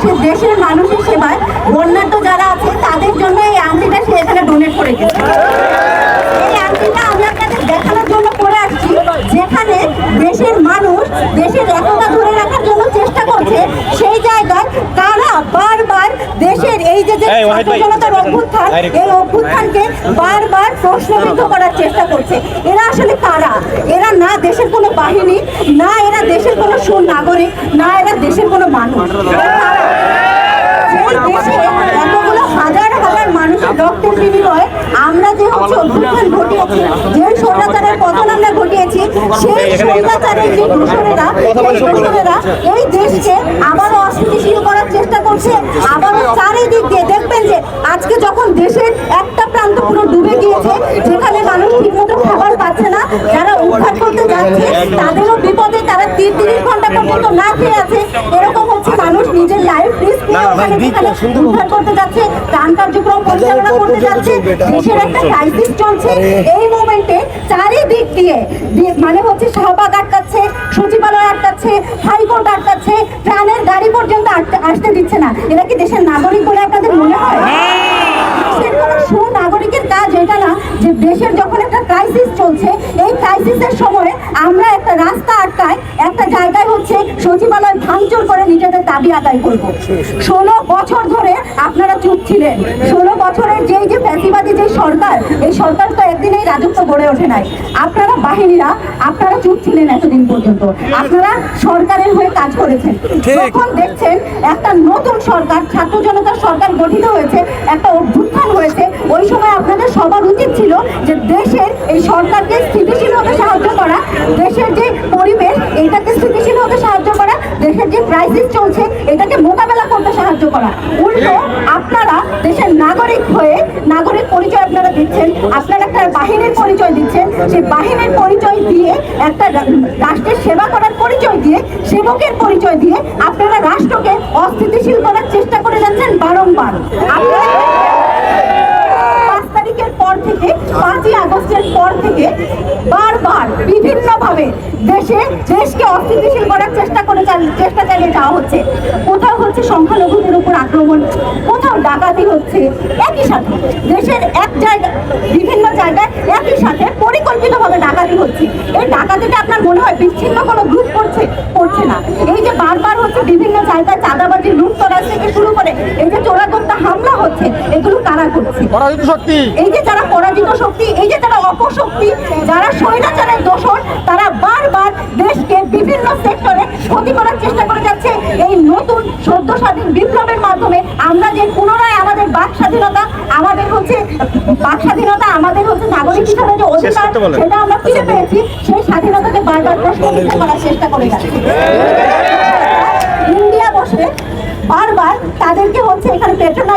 সেবায় বন্যার্য যারা আছে, তাদের জন্য এই আংটিটা সে এখানে ডোনেট করে গেছে। এই আংটিটা আমি আপনাদের দেখানোর জন্য করে আসছি, যেখানে দেশের মানুষ দেশের একতা ধরে রাখার জন্য চেষ্টা করছে, সেই জায়গায় দেশের এই যে যে অভ্যুত্থান এই অভ্যুত্থানকে বারবার প্রশ্নবিদ্ধ করার চেষ্টা করছে। এরা আসলে কারা? এরা না দেশের কোনো বাহিনী না এরা দেশের কোনো সুনাগরিক না এরা দেশের কোনো মানুষ। এরা কারা? যেই দেশে এতগুলো হাজার হাজার মানুষের রক্তের বিনিময়ে আমরা যে হচ্ছে অভ্যুত্থান ঘটিয়েছি যে স্বৈরাচারের পতন আমরা ঘটিয়েছি সেই স্বৈরাচারের যে দূষণেরা সেই দূষণেরা এই দেশকে আবারও অস্থিতিশীল করার চেষ্টা করছে আবারও চারিদিক দিয়ে দেখবেন যে আজকে যখন দেশের একটা প্রান্ত পুরো ডুবে গিয়েছে যেখানে মানুষ ঠিকমতো খাবার পাচ্ছে না যারা উদ্ধার করতে যাচ্ছে তাদেরও বিপদে তারা তিন তিরিশ ঘণ্টা পর্যন্ত না খেয়ে আছে। এরকম হচ্ছে মানুষ নিজের লাইফ রিস্ক নিয়ে ওখানে যেখানে উদ্ধার করতে যাচ্ছে ত্রাণ কার্যক্রম পরিচালনা করতে যাচ্ছে দেশের একটা ক্রাইসিস চলছে। এই মোমেন্টে চারিদিক দিয়ে মানে হচ্ছে শাহবাগ আটকাচ্ছে সচিবালয় আটকাচ্ছে হাইকোর্ট আটকাচ্ছে ট্রানের গাড়ি পর্যন্ত আসতে দিচ্ছে না। এরা কি দেশের নাগরিক বলে আপনাদের মনে হয় দেশের কোনো সুনাগরিকের কাজ এটা না যে দেশের যখন একটা ক্রাইসিস চলছে এই ক্রাইসিসের সময় আমরা একটা রাস্তা আটকায় একটা জায়গায় হচ্ছে সচিবালয় ভাঙচুর করে নিজেদের দাবি আদায় করব। ষোলো বছর ধরে আপনারা চুপ ছিলেন। ষোলো বছরের যেই যে ফ্যাসিবাদী যে সরকার এই সরকার তো একদিনেই রাজত্ব গড়ে ওঠে নাই। আপনারা বাহিনীরা আপনারা চুপ ছিলেন এতদিন পর্যন্ত। আপনারা সরকারের হয়ে কাজ করেছেন। যখন দেখছেন একটা নতুন সরকার ছাত্র জনতার সরকার গঠিত হয়েছে একটা অভ্যুত্থান হয়েছে ওই সময় আপনাদের সবার উচিত ছিল যে দেশের এই সরকারকে স্থিতিশীল হতে সাহায্য করা দেশের যে পরিবেশ এইটাকে স্থিতিশীল হতে সাহায্য করা দেশের যে ক্রাইসিস চলছে, এটাকে মোকাবেলা করতে সাহায্য করা। উল্টো, আপনারা দেশের নাগরিক হয়ে নাগরিক পরিচয় আপনারা দিচ্ছেন, আপনারা একটা বাহিনীর পরিচয় দিচ্ছেন, সেই বাহিনীর পরিচয় দিয়ে একটা রাষ্ট্রের সেবা করার পরিচয় দিয়ে, সেবকের পরিচয় দিয়ে আপনারা রাষ্ট্রকে অস্থিতিশীল করার চেষ্টা করে যাচ্ছেন বারংবার। আপনারা পাঁচ তারিখের পর থেকে থেকে বারবার বিভিন্নভাবে দেশে দেশকে অস্থিতিশীল করার চেষ্টা করে চেষ্টা চালিয়ে যাওয়া হচ্ছে। কোথাও হচ্ছে সংখ্যালঘুদের উপর আক্রমণ কোথাও ডাকাতি হচ্ছে একই সাথে। দেশের এক জায়গা বিভিন্ন জায়গায় একই সাথে পরিকল্পিতভাবে ডাকাতি হচ্ছে। এই ডাকাতিটা আপনার মনে হয় বিচ্ছিন্ন কোনো গ্রুপ করছে করছে না। এই যে বারবার হচ্ছে বিভিন্ন জায়গায় চাঁদাবাজি লুটতরাজ থেকে শুরু করে এই যে চোরাগোপ্তা হামলা হচ্ছে এগুলো কারা করছে? এই যে যারা পরাজিত শক্তি এই যে তারা অপশক্তি যারা স্বৈরাচারের দোষণ তারা বারবার দেশকে বিভিন্ন সেক্টরে ক্ষতি করার চেষ্টা করে যাচ্ছে। এই নতুন সদ্য স্বাধীন বিপ্লবের মাধ্যমে আমরা যে পুনরায় আমাদের বাক স্বাধীনতা আমাদের হচ্ছে বাক স্বাধীনতা আমাদের হচ্ছে নাগরিক হিসাবে যে অধিকার সেটা আমরা ফিরে পেয়েছি সেই স্বাধীনতাকে বারবার প্রশ্ন করার চেষ্টা করে যাচ্ছে। ইন্ডিয়া বসে বারবার তাদেরকে হচ্ছে এখানে পেট্রোল